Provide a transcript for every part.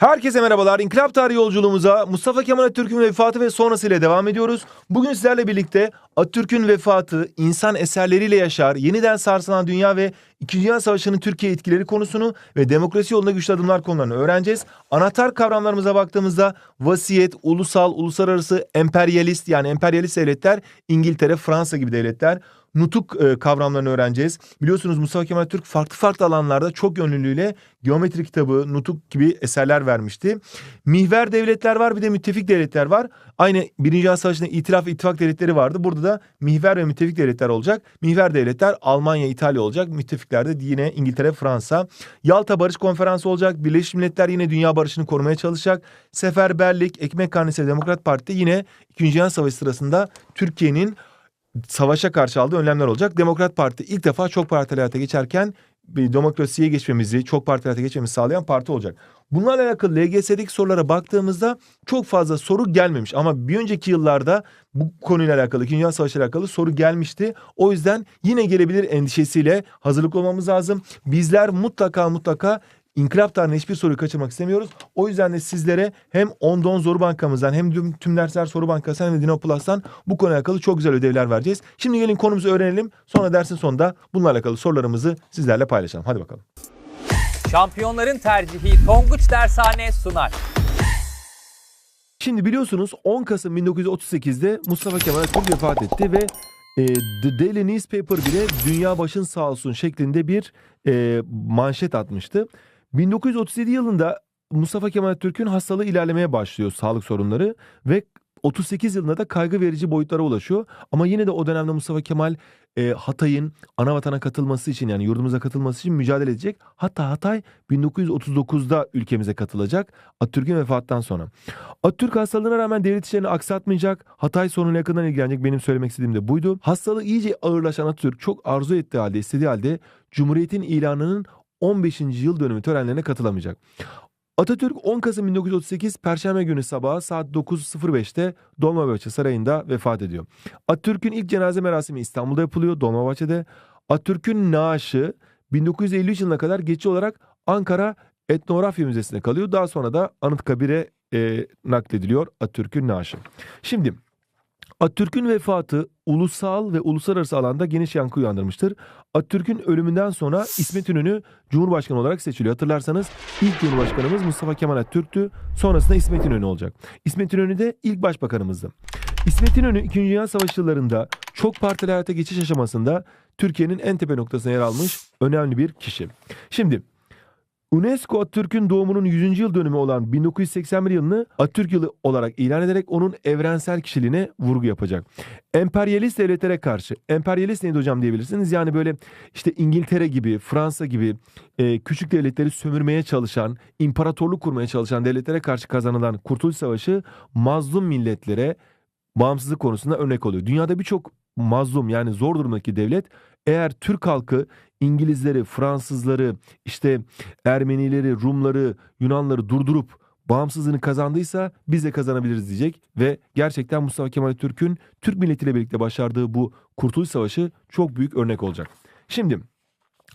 Herkese merhabalar. İnkılap tarihi yolculuğumuza Mustafa Kemal Atatürk'ün vefatı ve sonrasıyla devam ediyoruz. Bugün sizlerle birlikte Atatürk'ün vefatı, insan eserleriyle yaşar, yeniden sarsılan dünya ve İkinci Dünya Savaşı'nın Türkiye etkileri konusunu ve demokrasi yolunda güçlü adımlar konularını öğreneceğiz. Anahtar kavramlarımıza baktığımızda vasiyet, ulusal, uluslararası, emperyalist yani emperyalist devletler, İngiltere, Fransa gibi devletler, nutuk e, kavramlarını öğreneceğiz. Biliyorsunuz Mustafa Kemal Türk farklı farklı alanlarda çok yönlülüğüyle geometri kitabı, nutuk gibi eserler vermişti. Mihver devletler var bir de müttefik devletler var. Aynı Birinci Dünya Savaşı'nda itiraf ve ittifak devletleri vardı. Burada da mihver ve müttefik devletler olacak. Mihver devletler Almanya, İtalya olacak. Müttefiklerde yine İngiltere, Fransa. Yalta Barış Konferansı olacak. Birleşmiş Milletler yine dünya barışını korumaya çalışacak. Seferberlik, Ekmek Karnesi Demokrat Parti yine İkinci Dünya Savaşı sırasında Türkiye'nin savaşa karşı aldığı önlemler olacak. Demokrat Parti ilk defa çok partili hayata geçerken bir demokrasiye geçmemizi, çok partili hayata geçmemizi sağlayan parti olacak. Bunlarla alakalı LGS'deki sorulara baktığımızda çok fazla soru gelmemiş. Ama bir önceki yıllarda bu konuyla alakalı, İkinci Dünya Savaşı ile alakalı soru gelmişti. O yüzden yine gelebilir endişesiyle hazırlık olmamız lazım. Bizler mutlaka mutlaka İnkılap tarihinde hiçbir soruyu kaçırmak istemiyoruz. O yüzden de sizlere hem Ondon Zoru Bankamızdan hem tüm, tüm dersler soru bankasından de Dino Plus'tan bu konuyla alakalı çok güzel ödevler vereceğiz. Şimdi gelin konumuzu öğrenelim. Sonra dersin sonunda bununla alakalı sorularımızı sizlerle paylaşalım. Hadi bakalım. Şampiyonların tercihi Tonguç Dershane sunar. Şimdi biliyorsunuz 10 Kasım 1938'de Mustafa Kemal Atatürk vefat etti ve e, The Daily Newspaper bile dünya başın sağ olsun şeklinde bir e, manşet atmıştı. 1937 yılında Mustafa Kemal Atatürk'ün hastalığı ilerlemeye başlıyor sağlık sorunları ve 38 yılında da kaygı verici boyutlara ulaşıyor. Ama yine de o dönemde Mustafa Kemal e, Hatay'ın ana vatana katılması için yani yurdumuza katılması için mücadele edecek. Hatta Hatay 1939'da ülkemize katılacak Atatürk'ün vefatından sonra. Atatürk hastalığına rağmen devlet işlerini aksatmayacak. Hatay sorunuyla yakından ilgilenecek. Benim söylemek istediğim de buydu. Hastalığı iyice ağırlaşan Atatürk çok arzu ettiği halde, istediği halde Cumhuriyet'in ilanının 15. yıl dönümü törenlerine katılamayacak. Atatürk 10 Kasım 1938 Perşembe günü sabahı saat 9.05'te Dolmabahçe Sarayı'nda vefat ediyor. Atatürk'ün ilk cenaze merasimi İstanbul'da yapılıyor Dolmabahçe'de. Atatürk'ün naaşı 1953 yılına kadar geçici olarak Ankara Etnografya Müzesi'nde kalıyor. Daha sonra da Anıtkabir'e e, naklediliyor Atatürk'ün naaşı. Şimdi Atatürk'ün vefatı ulusal ve uluslararası alanda geniş yankı uyandırmıştır. Atatürk'ün ölümünden sonra İsmet İnönü Cumhurbaşkanı olarak seçiliyor. Hatırlarsanız ilk Cumhurbaşkanımız Mustafa Kemal Atatürk'tü. Sonrasında İsmet İnönü olacak. İsmet İnönü de ilk başbakanımızdı. İsmet İnönü 2. Dünya Savaşı yıllarında çok partili hayata geçiş aşamasında Türkiye'nin en tepe noktasına yer almış önemli bir kişi. Şimdi UNESCO Atatürk'ün doğumunun 100. yıl dönümü olan 1981 yılını Atatürk yılı olarak ilan ederek onun evrensel kişiliğine vurgu yapacak. Emperyalist devletlere karşı, emperyalist neydi hocam diyebilirsiniz. Yani böyle işte İngiltere gibi, Fransa gibi e, küçük devletleri sömürmeye çalışan, imparatorluk kurmaya çalışan devletlere karşı kazanılan Kurtuluş Savaşı mazlum milletlere bağımsızlık konusunda örnek oluyor. Dünyada birçok mazlum yani zor durumdaki devlet eğer Türk halkı İngilizleri, Fransızları, işte Ermenileri, Rumları, Yunanları durdurup bağımsızlığını kazandıysa biz de kazanabiliriz diyecek ve gerçekten Mustafa Kemal Türk'ün Türk milletiyle birlikte başardığı bu Kurtuluş Savaşı çok büyük örnek olacak. Şimdi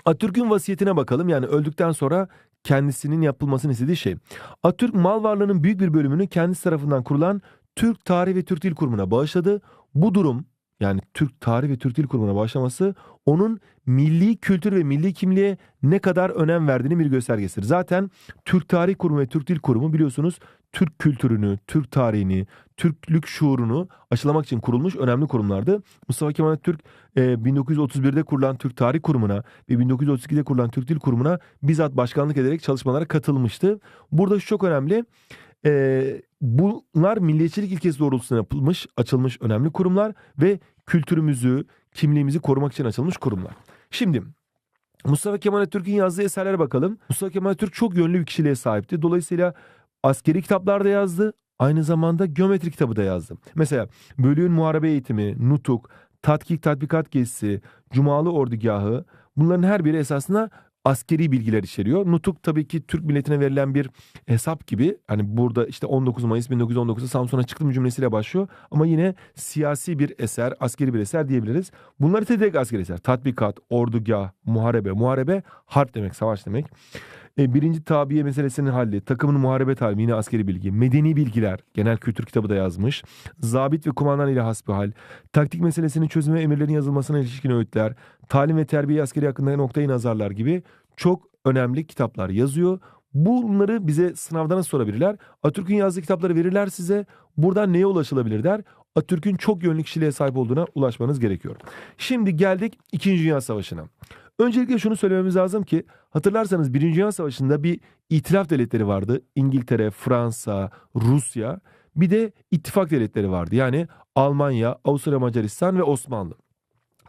Atatürk'ün vasiyetine bakalım yani öldükten sonra kendisinin yapılmasını istediği şey. Atatürk mal varlığının büyük bir bölümünü kendisi tarafından kurulan Türk Tarih ve Türk Dil Kurumu'na bağışladı. Bu durum yani Türk Tarih ve Türk Dil Kurumu'na başlaması onun milli kültür ve milli kimliğe ne kadar önem verdiğini bir göstergesidir. Zaten Türk Tarih Kurumu ve Türk Dil Kurumu biliyorsunuz Türk kültürünü, Türk tarihini, Türklük şuurunu aşılamak için kurulmuş önemli kurumlardı. Mustafa Kemal Atatürk e, 1931'de kurulan Türk Tarih Kurumu'na ve 1932'de kurulan Türk Dil Kurumu'na bizzat başkanlık ederek çalışmalara katılmıştı. Burada şu çok önemli. Ee, bunlar milliyetçilik ilkesi doğrultusunda yapılmış, açılmış önemli kurumlar ve kültürümüzü, kimliğimizi korumak için açılmış kurumlar. Şimdi Mustafa Kemal Atatürk'ün yazdığı eserlere bakalım. Mustafa Kemal Atatürk çok yönlü bir kişiliğe sahipti. Dolayısıyla askeri kitaplar da yazdı. Aynı zamanda geometri kitabı da yazdı. Mesela Bölüğün Muharebe Eğitimi, Nutuk, Tatkik Tatbikat Gezisi, Cumalı Ordugahı bunların her biri esasında askeri bilgiler içeriyor. Nutuk tabii ki Türk milletine verilen bir hesap gibi. Hani burada işte 19 Mayıs 1919'da Samsun'a çıktım cümlesiyle başlıyor. Ama yine siyasi bir eser, askeri bir eser diyebiliriz. Bunlar ise direkt askeri eser. Tatbikat, ordugah, muharebe. Muharebe harp demek, savaş demek. e, birinci tabiye meselesinin halli, takımın muharebe talimi yine askeri bilgi, medeni bilgiler, genel kültür kitabı da yazmış, zabit ve kumandan ile hasbihal, taktik meselesinin çözümü ve emirlerin yazılmasına ilişkin öğütler, talim ve terbiye askeri hakkında noktayı nazarlar gibi çok önemli kitaplar yazıyor. Bunları bize sınavda nasıl sorabilirler? Atatürk'ün yazdığı kitapları verirler size. Buradan neye ulaşılabilir der. Atatürk'ün çok yönlü kişiliğe sahip olduğuna ulaşmanız gerekiyor. Şimdi geldik 2. Dünya Savaşı'na. Öncelikle şunu söylememiz lazım ki hatırlarsanız 1. Dünya Savaşı'nda bir itilaf devletleri vardı. İngiltere, Fransa, Rusya bir de ittifak devletleri vardı. Yani Almanya, Avusturya Macaristan ve Osmanlı.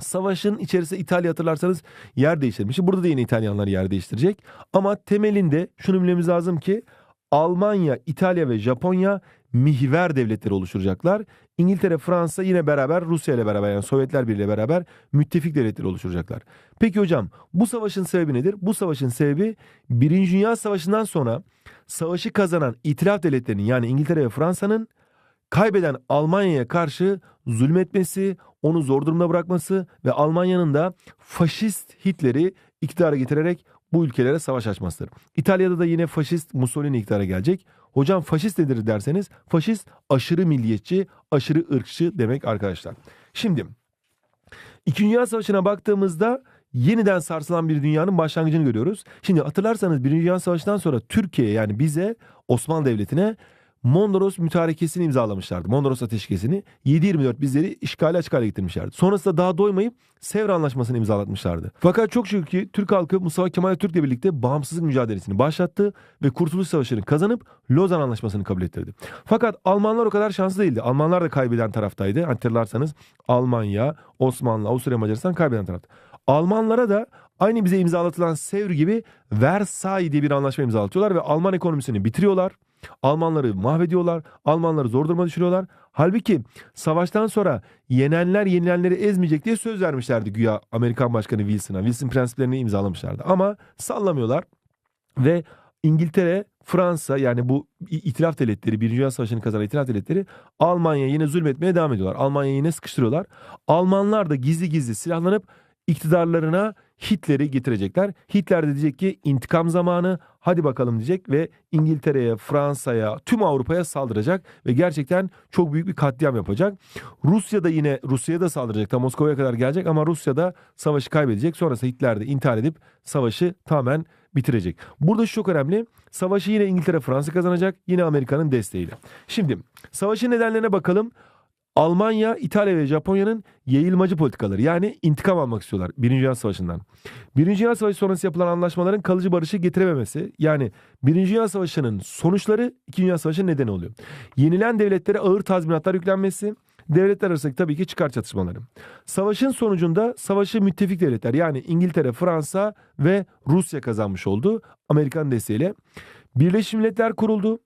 Savaşın içerisinde İtalya hatırlarsanız yer değiştirmiş. Burada da yine İtalyanlar yer değiştirecek. Ama temelinde şunu bilmemiz lazım ki Almanya, İtalya ve Japonya mihver devletleri oluşturacaklar. İngiltere, Fransa yine beraber Rusya ile beraber yani Sovyetler Birliği ile beraber müttefik devletleri oluşturacaklar. Peki hocam bu savaşın sebebi nedir? Bu savaşın sebebi Birinci Dünya Savaşı'ndan sonra savaşı kazanan itilaf devletlerinin yani İngiltere ve Fransa'nın kaybeden Almanya'ya karşı zulmetmesi, onu zor durumda bırakması ve Almanya'nın da faşist Hitler'i iktidara getirerek bu ülkelere savaş açmasıdır. İtalya'da da yine faşist Mussolini iktidara gelecek. Hocam faşist nedir derseniz faşist aşırı milliyetçi, aşırı ırkçı demek arkadaşlar. Şimdi İkinci Dünya Savaşı'na baktığımızda yeniden sarsılan bir dünyanın başlangıcını görüyoruz. Şimdi hatırlarsanız Birinci Dünya Savaşı'ndan sonra Türkiye yani bize Osmanlı Devleti'ne Mondros mütarekesini imzalamışlardı. Mondros ateşkesini 7-24 bizleri işgali açık hale getirmişlerdi. Sonrasında daha doymayıp Sevr Anlaşması'nı imzalatmışlardı. Fakat çok şükür ki Türk halkı Mustafa Kemal Atatürk'le birlikte bağımsızlık mücadelesini başlattı ve Kurtuluş Savaşı'nı kazanıp Lozan Anlaşması'nı kabul ettirdi. Fakat Almanlar o kadar şanslı değildi. Almanlar da kaybeden taraftaydı. Hatırlarsanız Almanya, Osmanlı, Avusturya, Macaristan kaybeden tarafta. Almanlara da aynı bize imzalatılan Sevr gibi Versailles diye bir anlaşma imzalatıyorlar ve Alman ekonomisini bitiriyorlar. Almanları mahvediyorlar. Almanları zor duruma düşürüyorlar. Halbuki savaştan sonra yenenler yenilenleri ezmeyecek diye söz vermişlerdi güya Amerikan Başkanı Wilson'a. Wilson prensiplerini imzalamışlardı. Ama sallamıyorlar ve İngiltere, Fransa yani bu itilaf devletleri, Birinci Dünya Savaşı'nı kazanan itilaf devletleri Almanya yine zulmetmeye devam ediyorlar. Almanya'yı yine sıkıştırıyorlar. Almanlar da gizli gizli silahlanıp iktidarlarına Hitler'i getirecekler. Hitler de diyecek ki intikam zamanı hadi bakalım diyecek ve İngiltere'ye, Fransa'ya, tüm Avrupa'ya saldıracak ve gerçekten çok büyük bir katliam yapacak. Rusya da yine Rusya'ya da saldıracak. Tam Moskova'ya kadar gelecek ama Rusya da savaşı kaybedecek. Sonrası Hitler de intihar edip savaşı tamamen bitirecek. Burada şu çok önemli. Savaşı yine İngiltere, Fransa kazanacak. Yine Amerika'nın desteğiyle. Şimdi savaşın nedenlerine bakalım. Almanya, İtalya ve Japonya'nın yayılmacı politikaları yani intikam almak istiyorlar Birinci Dünya Savaşı'ndan. Birinci Dünya Savaşı sonrası yapılan anlaşmaların kalıcı barışı getirememesi yani Birinci Dünya Savaşı'nın sonuçları İkinci Dünya Savaşı'nın nedeni oluyor. Yenilen devletlere ağır tazminatlar yüklenmesi, devletler arasındaki tabii ki çıkar çatışmaları. Savaşın sonucunda savaşı müttefik devletler yani İngiltere, Fransa ve Rusya kazanmış oldu Amerikan desteğiyle. Birleşmiş Milletler kuruldu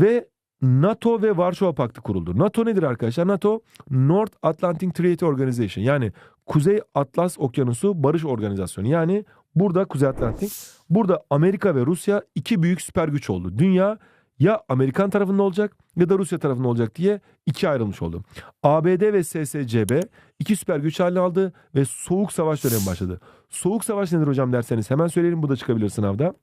ve NATO ve Varşova Paktı kuruldu. NATO nedir arkadaşlar? NATO North Atlantic Treaty Organization yani Kuzey Atlas Okyanusu Barış Organizasyonu. Yani burada Kuzey Atlantik, burada Amerika ve Rusya iki büyük süper güç oldu. Dünya ya Amerikan tarafında olacak ya da Rusya tarafında olacak diye ikiye ayrılmış oldu. ABD ve SSCB iki süper güç haline aldı ve Soğuk Savaş dönemi başladı. Soğuk Savaş nedir hocam derseniz hemen söyleyelim bu da çıkabilir sınavda.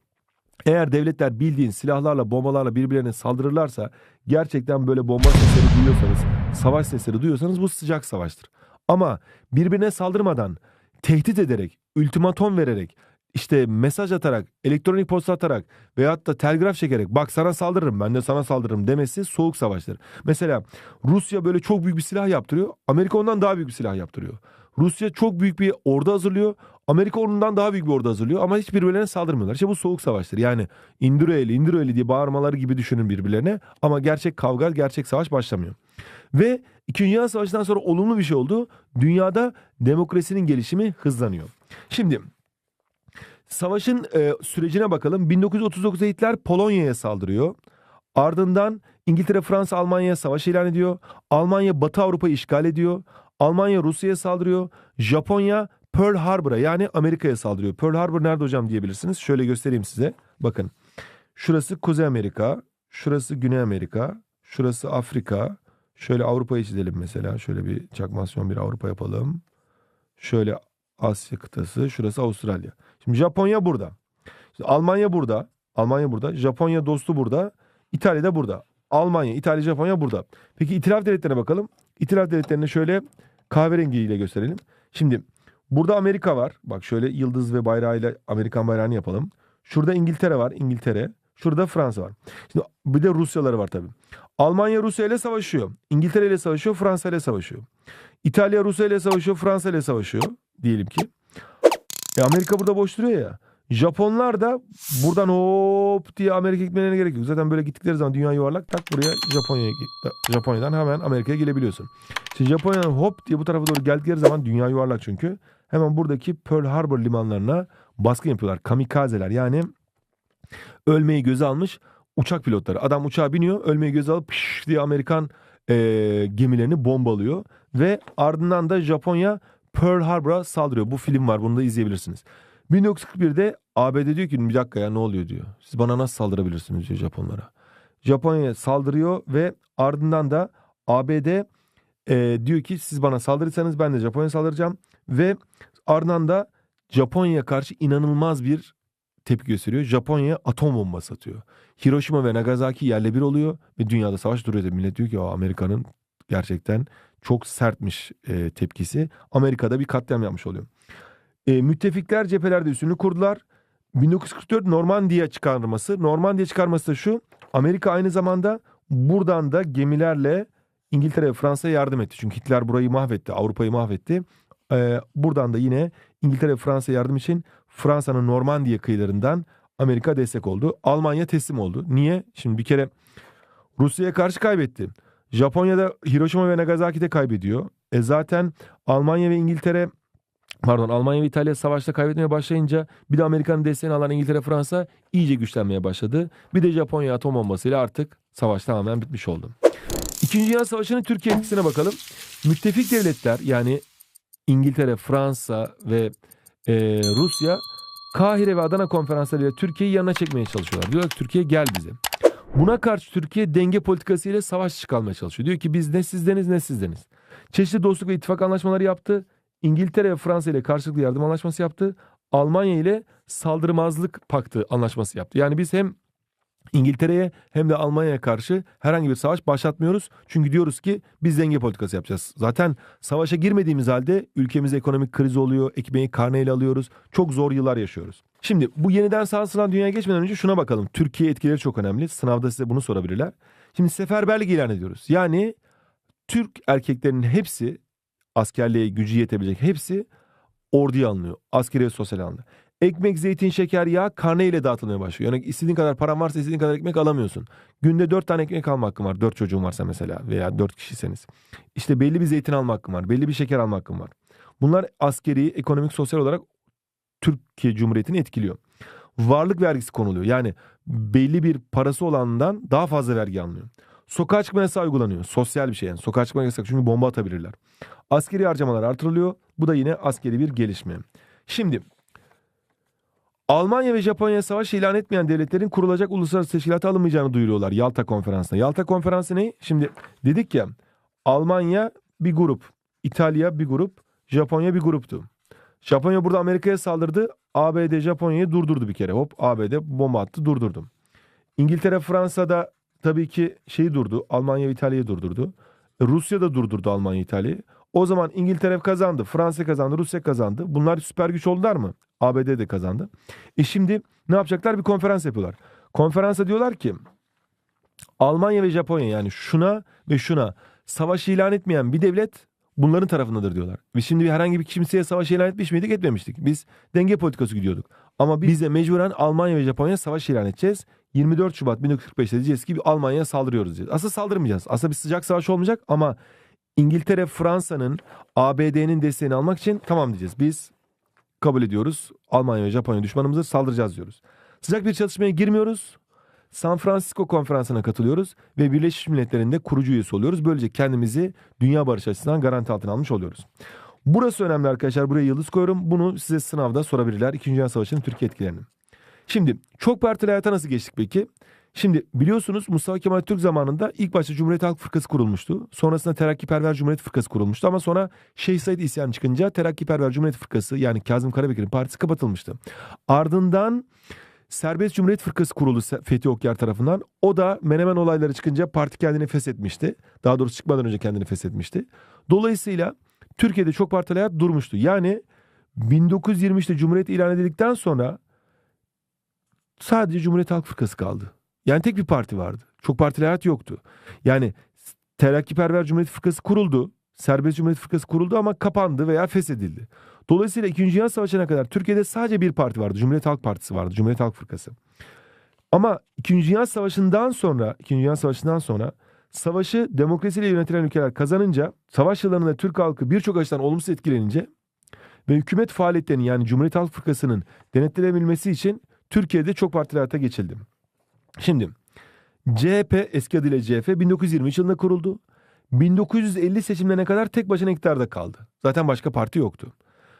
Eğer devletler bildiğin silahlarla, bombalarla birbirlerine saldırırlarsa gerçekten böyle bomba sesleri duyuyorsanız, savaş sesleri duyuyorsanız bu sıcak savaştır. Ama birbirine saldırmadan, tehdit ederek, ultimatom vererek, işte mesaj atarak, elektronik posta atarak veyahut da telgraf çekerek bak sana saldırırım ben de sana saldırırım demesi soğuk savaştır. Mesela Rusya böyle çok büyük bir silah yaptırıyor. Amerika ondan daha büyük bir silah yaptırıyor. Rusya çok büyük bir ordu hazırlıyor. Amerika ondan daha büyük bir ordu hazırlıyor ama hiç birbirlerine saldırmıyorlar. İşte bu soğuk savaştır. Yani indir eli diye bağırmaları gibi düşünün birbirlerine ama gerçek kavga, gerçek savaş başlamıyor. Ve İkinci Dünya Savaşı'ndan sonra olumlu bir şey oldu. Dünyada demokrasinin gelişimi hızlanıyor. Şimdi savaşın e, sürecine bakalım. 1939'da Hitler Polonya'ya saldırıyor. Ardından İngiltere, Fransa, Almanya'ya savaş ilan ediyor. Almanya Batı Avrupa'yı işgal ediyor. Almanya Rusya'ya saldırıyor. Japonya Pearl Harbor'a yani Amerika'ya saldırıyor. Pearl Harbor nerede hocam diyebilirsiniz. Şöyle göstereyim size. Bakın. Şurası Kuzey Amerika. Şurası Güney Amerika. Şurası Afrika. Şöyle Avrupa'yı çizelim mesela. Şöyle bir çakmasyon bir Avrupa yapalım. Şöyle Asya kıtası. Şurası Avustralya. Şimdi Japonya burada. Almanya burada. Almanya burada. Japonya dostu burada. İtalya da burada. Almanya, İtalya, Japonya burada. Peki itilaf devletlerine bakalım. İtilaf devletlerini şöyle kahverengiyle gösterelim. Şimdi burada Amerika var. Bak şöyle yıldız ve bayrağıyla Amerikan bayrağını yapalım. Şurada İngiltere var. İngiltere. Şurada Fransa var. Şimdi bir de Rusyaları var tabii. Almanya Rusya ile savaşıyor. İngiltere ile savaşıyor. Fransa ile savaşıyor. İtalya Rusya ile savaşıyor. Fransa ile savaşıyor. Diyelim ki. E Amerika burada boş duruyor ya. Japonlar da buradan hop diye Amerika gitmelerine gerek yok. Zaten böyle gittikleri zaman dünya yuvarlak tak buraya Japonya'ya. Japonya'dan hemen Amerika'ya gelebiliyorsun. İşte Japonya'dan hop diye bu tarafa doğru geldikleri zaman dünya yuvarlak çünkü. Hemen buradaki Pearl Harbor limanlarına baskın yapıyorlar. Kamikazeler yani ölmeyi göze almış uçak pilotları. Adam uçağa biniyor ölmeyi göze alıp pış diye Amerikan e, gemilerini bombalıyor. Ve ardından da Japonya Pearl Harbor'a saldırıyor. Bu film var bunu da izleyebilirsiniz. 1941'de ABD diyor ki bir dakika ya ne oluyor diyor. Siz bana nasıl saldırabilirsiniz diyor Japonlara. Japonya'ya saldırıyor ve ardından da ABD e, diyor ki siz bana saldırırsanız ben de Japonya'ya saldıracağım. Ve ardından da Japonya'ya karşı inanılmaz bir tepki gösteriyor. Japonya'ya atom bombası atıyor. Hiroşima ve Nagasaki yerle bir oluyor ve dünyada savaş duruyor. Millet diyor ki Amerika'nın gerçekten çok sertmiş e, tepkisi. Amerika'da bir katliam yapmış oluyor. E, müttefikler cephelerde üstünlük kurdular. 1944 Normandiya çıkarması. Normandiya çıkarması da şu. Amerika aynı zamanda buradan da gemilerle İngiltere ve Fransa'ya yardım etti. Çünkü Hitler burayı mahvetti. Avrupa'yı mahvetti. E, buradan da yine İngiltere ve Fransa yardım için Fransa'nın Normandiya kıyılarından Amerika destek oldu. Almanya teslim oldu. Niye? Şimdi bir kere Rusya'ya karşı kaybetti. Japonya'da Hiroşima ve Nagasaki'de kaybediyor. E zaten Almanya ve İngiltere pardon Almanya ve İtalya savaşta kaybetmeye başlayınca bir de Amerika'nın desteğini alan İngiltere Fransa iyice güçlenmeye başladı. Bir de Japonya atom bombasıyla artık savaş tamamen bitmiş oldu. İkinci Dünya Savaşı'nın Türkiye etkisine bakalım. Müttefik devletler yani İngiltere, Fransa ve e, Rusya Kahire ve Adana konferanslarıyla Türkiye'yi yanına çekmeye çalışıyorlar. Diyorlar ki Türkiye gel bize. Buna karşı Türkiye denge politikası ile savaş çıkarmaya çalışıyor. Diyor ki biz ne sizdeniz ne sizdeniz. Çeşitli dostluk ve ittifak anlaşmaları yaptı. İngiltere ve Fransa ile karşılıklı yardım anlaşması yaptı. Almanya ile saldırmazlık paktı anlaşması yaptı. Yani biz hem İngiltere'ye hem de Almanya'ya karşı herhangi bir savaş başlatmıyoruz. Çünkü diyoruz ki biz denge politikası yapacağız. Zaten savaşa girmediğimiz halde ülkemizde ekonomik kriz oluyor. Ekmeği karneyle alıyoruz. Çok zor yıllar yaşıyoruz. Şimdi bu yeniden sağ sınav dünyaya geçmeden önce şuna bakalım. Türkiye etkileri çok önemli. Sınavda size bunu sorabilirler. Şimdi seferberlik ilan ediyoruz. Yani Türk erkeklerinin hepsi askerliğe gücü yetebilecek hepsi orduya alınıyor. Askeri ve sosyal alanda. Ekmek, zeytin, şeker, yağ karne ile dağıtılmaya başlıyor. Yani istediğin kadar paran varsa istediğin kadar ekmek alamıyorsun. Günde dört tane ekmek alma hakkın var. Dört çocuğun varsa mesela veya dört kişiseniz. İşte belli bir zeytin alma hakkın var. Belli bir şeker alma hakkın var. Bunlar askeri, ekonomik, sosyal olarak Türkiye Cumhuriyeti'ni etkiliyor. Varlık vergisi konuluyor. Yani belli bir parası olandan daha fazla vergi alınıyor. Sokağa çıkma yasağı uygulanıyor. Sosyal bir şey yani. Sokağa çıkma yasak çünkü bomba atabilirler. Askeri harcamalar artırılıyor. Bu da yine askeri bir gelişme. Şimdi Almanya ve Japonya savaş ilan etmeyen devletlerin kurulacak uluslararası teşkilata alınmayacağını duyuruyorlar Yalta Konferansı'nda. Yalta Konferansı ne? Şimdi dedik ya Almanya bir grup, İtalya bir grup, Japonya bir gruptu. Japonya burada Amerika'ya saldırdı. ABD Japonya'yı durdurdu bir kere. Hop ABD bomba attı durdurdu. İngiltere Fransa'da tabii ki şeyi durdu. Almanya ve İtalya'yı durdurdu. Rusya da durdurdu Almanya İtalya'yı. O zaman İngiltere kazandı, Fransa kazandı, Rusya kazandı. Bunlar süper güç oldular mı? ABD de kazandı. E şimdi ne yapacaklar? Bir konferans yapıyorlar. Konferansa diyorlar ki Almanya ve Japonya yani şuna ve şuna savaş ilan etmeyen bir devlet bunların tarafındadır diyorlar. Ve şimdi herhangi bir kimseye savaş ilan etmiş miydik etmemiştik. Biz denge politikası gidiyorduk. Ama biz de mecburen Almanya ve Japonya savaş ilan edeceğiz. 24 Şubat 1945'te diyeceğiz ki Almanya'ya saldırıyoruz diyeceğiz. Aslında saldırmayacağız. Aslında bir sıcak savaş olmayacak ama İngiltere, Fransa'nın, ABD'nin desteğini almak için tamam diyeceğiz. Biz kabul ediyoruz. Almanya ve Japonya düşmanımızı saldıracağız diyoruz. Sıcak bir çatışmaya girmiyoruz. San Francisco konferansına katılıyoruz ve Birleşmiş Milletler'in de kurucu üyesi oluyoruz. Böylece kendimizi dünya barış açısından garanti altına almış oluyoruz. Burası önemli arkadaşlar. Buraya yıldız koyuyorum. Bunu size sınavda sorabilirler. İkinci Dünya Savaşı'nın Türkiye etkilerini. Şimdi çok partili hayata nasıl geçtik peki? Şimdi biliyorsunuz Mustafa Kemal Türk zamanında ilk başta Cumhuriyet Halk Fırkası kurulmuştu. Sonrasında Terakkiperver Cumhuriyet Fırkası kurulmuştu ama sonra Şeyh Said isyan çıkınca Terakkiperver Cumhuriyet Fırkası yani Kazım Karabekir'in partisi kapatılmıştı. Ardından Serbest Cumhuriyet Fırkası kuruldu Se- Fethi Okyar tarafından. O da Menemen olayları çıkınca parti kendini feshetmişti. Daha doğrusu çıkmadan önce kendini feshetmişti. Dolayısıyla Türkiye'de çok partili hayat durmuştu. Yani 1923'te Cumhuriyet ilan edildikten sonra sadece Cumhuriyet Halk Fırkası kaldı. Yani tek bir parti vardı. Çok partili hayat yoktu. Yani Terakkiperver Cumhuriyet Fırkası kuruldu. Serbest Cumhuriyet Fırkası kuruldu ama kapandı veya feshedildi. Dolayısıyla 2. Dünya Savaşı'na kadar Türkiye'de sadece bir parti vardı. Cumhuriyet Halk Partisi vardı. Cumhuriyet Halk Fırkası. Ama 2. Dünya Savaşı'ndan sonra, 2. Dünya Savaşı'ndan sonra savaşı demokrasiyle yönetilen ülkeler kazanınca, savaş yıllarında Türk halkı birçok açıdan olumsuz etkilenince ve hükümet faaliyetlerinin yani Cumhuriyet Halk Fırkası'nın denetlenebilmesi için Türkiye'de çok partili hayata geçildi. Şimdi CHP eski adıyla CHP 1923 yılında kuruldu. 1950 seçimlerine kadar tek başına iktidarda kaldı. Zaten başka parti yoktu.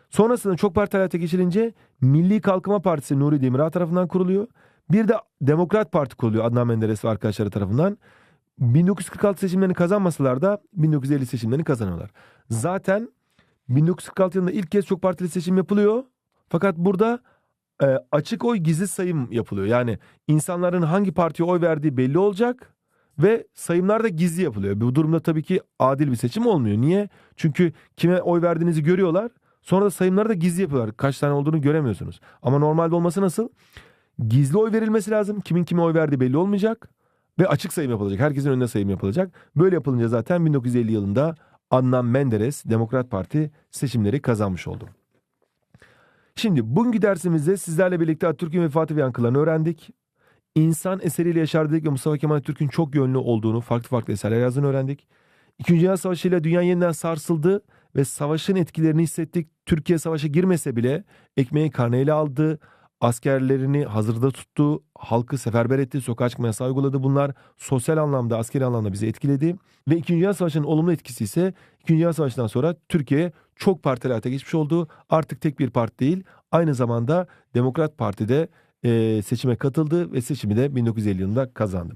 Sonrasında çok parti hayata geçilince Milli Kalkınma Partisi Nuri Demirağ tarafından kuruluyor. Bir de Demokrat Parti kuruluyor Adnan Menderes ve arkadaşları tarafından. 1946 seçimlerini kazanmasalar da 1950 seçimlerini kazanıyorlar. Zaten 1946 yılında ilk kez çok partili seçim yapılıyor. Fakat burada e, açık oy gizli sayım yapılıyor. Yani insanların hangi partiye oy verdiği belli olacak ve sayımlar da gizli yapılıyor. Bu durumda tabii ki adil bir seçim olmuyor. Niye? Çünkü kime oy verdiğinizi görüyorlar. Sonra da sayımları da gizli yapıyorlar. Kaç tane olduğunu göremiyorsunuz. Ama normalde olması nasıl? Gizli oy verilmesi lazım. Kimin kime oy verdiği belli olmayacak. Ve açık sayım yapılacak. Herkesin önünde sayım yapılacak. Böyle yapılınca zaten 1950 yılında Adnan Menderes Demokrat Parti seçimleri kazanmış oldu. Şimdi bugünkü dersimizde sizlerle birlikte Atatürk'ün vefatı ve yankılarını öğrendik. İnsan eseriyle yaşar dedik ve Mustafa Kemal Atatürk'ün çok yönlü olduğunu, farklı farklı eserler yazdığını öğrendik. İkinci Dünya Savaşı ile dünya yeniden sarsıldı ve savaşın etkilerini hissettik. Türkiye savaşa girmese bile ekmeği karneyle aldı, askerlerini hazırda tuttu, halkı seferber etti, sokağa çıkma yasağı uyguladı. Bunlar sosyal anlamda, askeri anlamda bizi etkiledi. Ve İkinci Dünya Savaşı'nın olumlu etkisi ise İkinci Dünya Savaşı'ndan sonra Türkiye çok partili hayata geçmiş oldu. Artık tek bir parti değil, aynı zamanda Demokrat Parti'de e, seçime katıldı ve seçimi de 1950 yılında kazandı.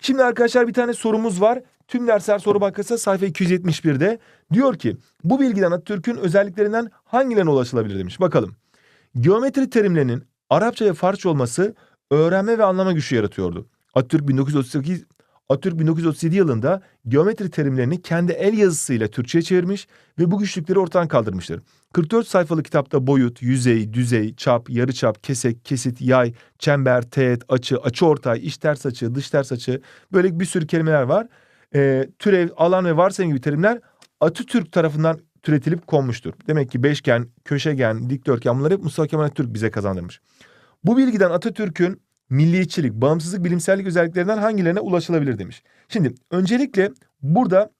Şimdi arkadaşlar bir tane sorumuz var. Tüm dersler soru bankası sayfa 271'de. Diyor ki bu bilgiden Atatürk'ün özelliklerinden hangilerine ulaşılabilir demiş. Bakalım. Geometri terimlerinin Arapça ve Farsça olması öğrenme ve anlama güçü yaratıyordu. Atatürk 1938 Atatürk 1937 yılında geometri terimlerini kendi el yazısıyla Türkçe'ye çevirmiş ve bu güçlükleri ortadan kaldırmıştır. 44 sayfalık kitapta boyut, yüzey, düzey, çap, yarıçap, kesek, kesit, yay, çember, teğet, açı, açıortay, iç ters açı, dış ters açı böyle bir sürü kelimeler var. Ee, türev, alan ve varsayım gibi terimler Atatürk tarafından türetilip konmuştur. Demek ki beşgen, köşegen, dikdörtgen bunları Mustafa Kemal Atatürk bize kazandırmış. Bu bilgiden Atatürk'ün milliyetçilik, bağımsızlık, bilimsellik özelliklerinden hangilerine ulaşılabilir demiş. Şimdi öncelikle burada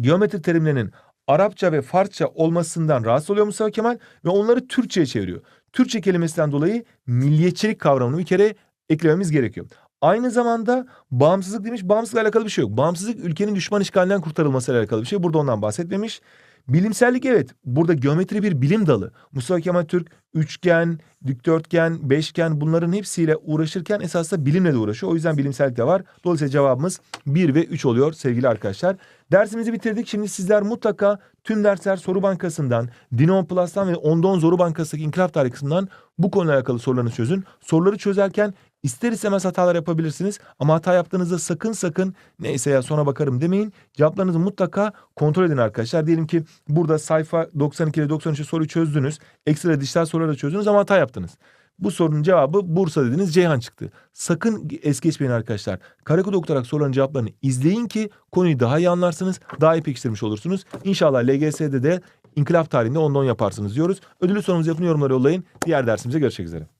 geometri terimlerinin Arapça ve Farsça olmasından rahatsız oluyor Mustafa Kemal ve onları Türkçe'ye çeviriyor. Türkçe kelimesinden dolayı milliyetçilik kavramını bir kere eklememiz gerekiyor. Aynı zamanda bağımsızlık demiş, bağımsızlıkla alakalı bir şey yok. Bağımsızlık ülkenin düşman işgalinden kurtarılmasıyla alakalı bir şey. Burada ondan bahsetmemiş. Bilimsellik evet. Burada geometri bir bilim dalı. Mustafa Kemal Türk üçgen, dikdörtgen, beşgen bunların hepsiyle uğraşırken esasında bilimle de uğraşıyor. O yüzden bilimsellik de var. Dolayısıyla cevabımız 1 ve 3 oluyor sevgili arkadaşlar. Dersimizi bitirdik. Şimdi sizler mutlaka tüm dersler soru bankasından, Dinon Plus'tan ve Ondon Zoru Bankası'ndaki inkılap tarihi bu konuyla alakalı sorularını çözün. Soruları çözerken İster istemez hatalar yapabilirsiniz ama hata yaptığınızda sakın sakın neyse ya sonra bakarım demeyin. Cevaplarınızı mutlaka kontrol edin arkadaşlar. Diyelim ki burada sayfa 92 ile 93 soruyu çözdünüz. Ekstra dijital soruları da çözdünüz ama hata yaptınız. Bu sorunun cevabı Bursa dediniz Ceyhan çıktı. Sakın es geçmeyin arkadaşlar. Karakod okutarak soruların cevaplarını izleyin ki konuyu daha iyi anlarsınız. Daha iyi pekiştirmiş olursunuz. İnşallah LGS'de de inkılap tarihinde ondan yaparsınız diyoruz. Ödülü sorumuzu yapın yorumlara yollayın. Diğer dersimize görüşmek üzere.